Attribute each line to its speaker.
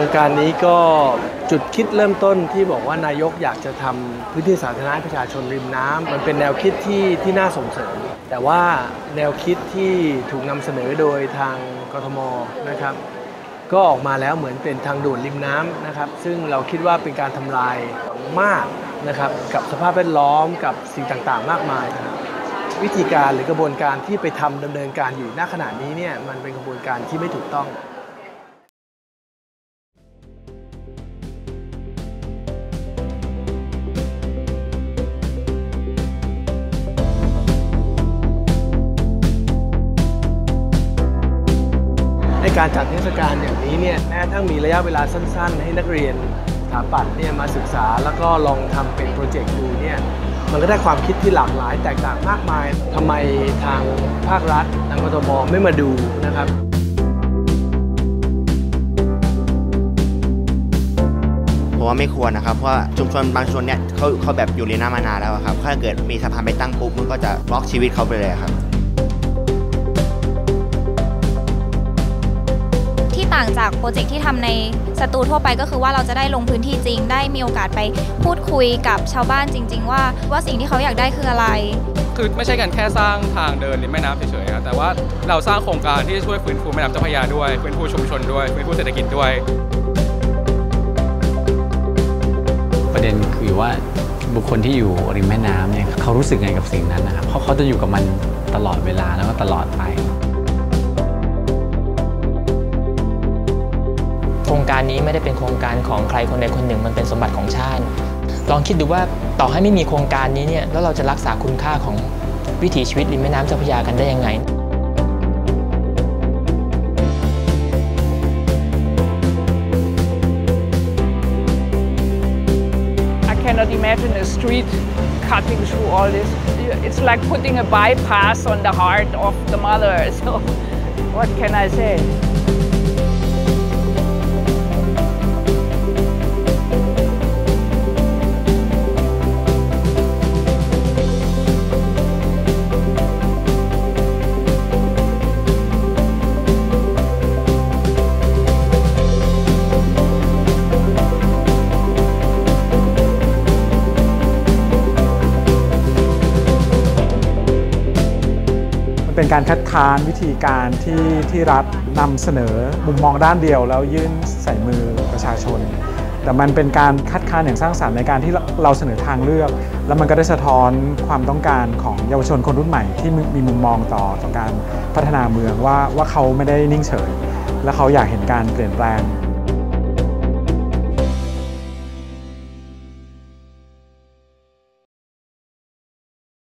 Speaker 1: ครงการนี้ก็จุดคิดเริ่มต้นที่บอกว่านายกอยากจะทำพื้นที่สาธารณะประชาชนริมน้ำมันเป็นแนวคิดที่ที่น่าส่งเสริม แต่ว่าแนวคิดที่ถูกนำเสนอโดยทางกทมนะครับ ก็ออกมาแล้วเหมือนเป็นทางด่วนริมน้ำนะครับ ซึ่งเราคิดว่าเป็นการทำลายมากนะครับกับสภาพแวดล้อมกับสิ่งต่างๆ มากมายนะครับวิธีการหรือกระบวนการที่ไปทำดำเนินการอยู่ณขณะนี้เนี่ยมันเป็นกระบวนการที่ไม่ถูกต้อง ในการจัดเทศกาลอย่างนี้เนี่ยแม้ทั้งมีระยะเวลาสั้น ๆ ให้นักเรียนสถาปัตย์เนี่ยมาศึกษาแล้วก็ลองทำเป็นโปรเจกต์ดูเนี่ยมันก็ได้ความคิดที่หลากหลายแตกต่างมากมายทำไมทางภาครัฐทางกทมไม่มาดูนะครับ
Speaker 2: ผมว่าไม่ควรนะครับ เพราะชุมชนบางชุมชนเนี่ยเขาเขาแบบอยู่ในน้ำมานานแล้วครับ ถ้าเกิดมีสะพานไปตั้งปุ๊บมันก็จะบล็อกชีวิตเขาไปเลยครับ
Speaker 3: ต่างจากโปรเจกต์ที่ทำในสตูทั่วไปก็คือว่าเราจะได้ลงพื้นที่จริง ได้มีโอกาสไปพูดคุยกับชาวบ้านจริง ๆ ว่าว่าสิ่งที่เขาอยากได้คืออะไร
Speaker 4: คือไม่ใช่กันแค่สร้างทางเดินริมแม่น้ำเฉยๆครับแต่ว่าเราสร้างโครงการที่จะช่วยฟื้นฟูแม่น้ำเจ้าพระยาด้วยฟื้นฟูชุมชนด้วยฟื้นฟูเศรษฐกิจด้วย
Speaker 5: ประเด็นคือว่าบุคคลที่อยู่ริมแม่น้ำเนี่ยเขารู้สึกไงกับสิ่งนั้นนะครับเพราะเขาจะอยู่กับมันตลอดเวลาแล้วก็ตลอดไป
Speaker 6: ครงการนี้ไม่ได้เป็นโครงการของใครคนใดคนหนึ่ง มันเป็นสมบัติของชาติ ลองคิดดูว่าต่อให้ไม่มีโครงการนี้เนี่ยแล้วเราจะรักษาคุณค่าของวิถีชีวิตริมแม่น้ำเจ้าพระยากันได้ยังไง
Speaker 7: I cannot imagine a street cutting through all this. It's like putting a bypass on the heart of the mother. So, what can I say?
Speaker 8: เป็นการคัดค้านวิธีการที่ที่รัฐนำเสนอมุมมองด้านเดียว แล้วยื่นใส่มือประชาชน แต่มันเป็นการคัดค้านอย่างสร้างสรรค์ในการที่เราเสนอทางเลือก แล้วมันก็ได้สะท้อนความต้องการของเยาวชนคนรุ่นใหม่ที่มีมุมมองต่อต่อการพัฒนาเมืองว่าว่าเขาไม่ได้นิ่งเฉย และเขาอยากเห็นการเปลี่ยนแปลง